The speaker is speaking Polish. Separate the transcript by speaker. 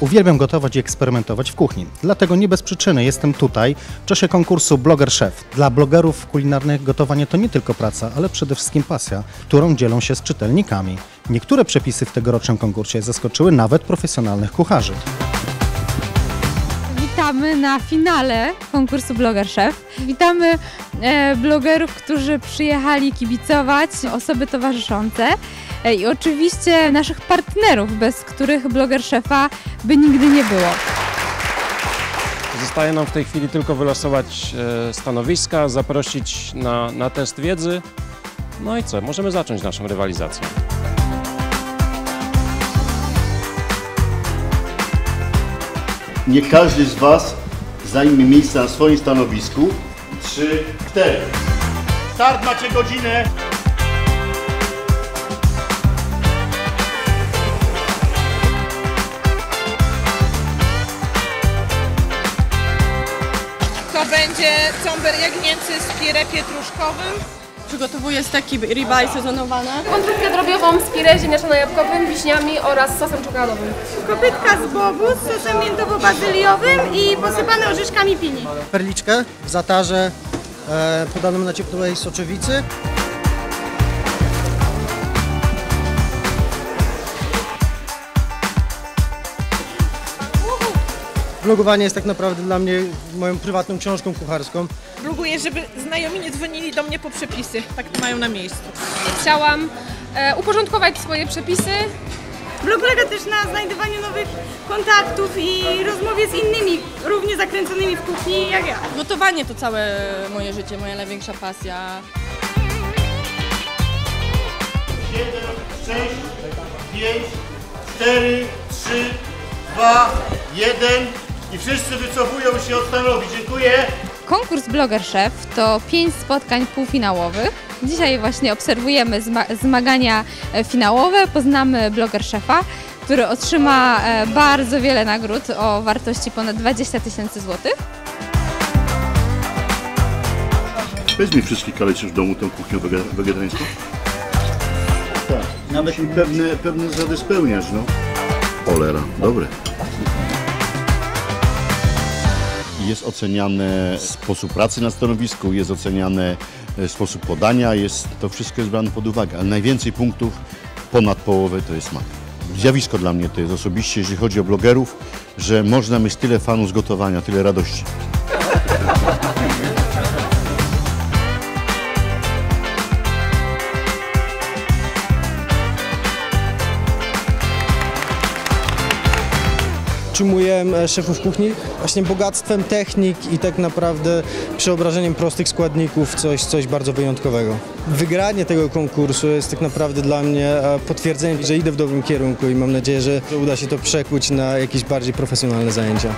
Speaker 1: Uwielbiam gotować i eksperymentować w kuchni. Dlatego nie bez przyczyny jestem tutaj w czasie konkursu Bloger Chef. Dla blogerów kulinarnych gotowanie to nie tylko praca, ale przede wszystkim pasja, którą dzielą się z czytelnikami. Niektóre przepisy w tegorocznym konkursie zaskoczyły nawet profesjonalnych kucharzy.
Speaker 2: Witamy na finale konkursu Bloger Chef. Witamy e, blogerów, którzy przyjechali kibicować, osoby towarzyszące e, i oczywiście naszych partnerów, bez których Bloger Szefa by nigdy nie było.
Speaker 3: Zostaje nam w tej chwili tylko wylosować e, stanowiska, zaprosić na, na test wiedzy. No i co? Możemy zacząć naszą rywalizację.
Speaker 4: Nie każdy z Was zajmie miejsce na swoim stanowisku. Trzy, cztery. Start macie godzinę.
Speaker 5: To będzie cąber jagnięcy z pire pietruszkowym.
Speaker 6: Przygotowuję steki ribeye sezonowane.
Speaker 7: Wątróbkę drobiową z pire ziemniaczano-jabłkowym, wiśniami oraz sosem czekoladowym.
Speaker 5: Kopytka z bobu z sosem miętowo-bazyliowym i posypane orzeszkami pini.
Speaker 8: perliczkę w zatarze e, podanym na ciepłej soczewicy. Vlogowanie jest tak naprawdę dla mnie moją prywatną książką kucharską.
Speaker 5: Bloguję, żeby znajomi nie dzwonili do mnie po przepisy. Tak mają na miejscu.
Speaker 7: Chciałam e, uporządkować swoje przepisy.
Speaker 5: Blog polega też na znajdowaniu nowych kontaktów i rozmowie z innymi, równie zakręconymi w kuchni jak ja.
Speaker 6: Gotowanie to całe moje życie, moja największa pasja.
Speaker 4: 7, 6, 5, 4, 3, 2, 1 i wszyscy wycofują się od stanowisk. Dziękuję.
Speaker 2: Konkurs Bloger Chef to pięć spotkań półfinałowych. Dzisiaj właśnie obserwujemy zma- zmagania e, finałowe, poznamy Bloger Szefa, który otrzyma e, bardzo wiele nagród o wartości ponad 20 tysięcy złotych.
Speaker 4: Weź mi wszystkich kaleczysz w domu tą kuchnią wege- wegetariańską. Tak, nawet i pewne, pewne zasady spełniasz, no. Cholera, dobre. Jest oceniany sposób pracy na stanowisku, jest oceniany e, sposób podania, jest, to wszystko jest brane pod uwagę, ale najwięcej punktów, ponad połowę, to jest smak. Zjawisko dla mnie to jest osobiście, jeżeli chodzi o blogerów, że można mieć tyle fanów z gotowania, tyle radości.
Speaker 8: Utrzymuję e, szefów kuchni właśnie bogactwem technik i tak naprawdę przeobrażeniem prostych składników coś, coś bardzo wyjątkowego. Wygranie tego konkursu jest tak naprawdę dla mnie e, potwierdzeniem, że idę w dobrym kierunku i mam nadzieję, że uda się to przekuć na jakieś bardziej profesjonalne zajęcia.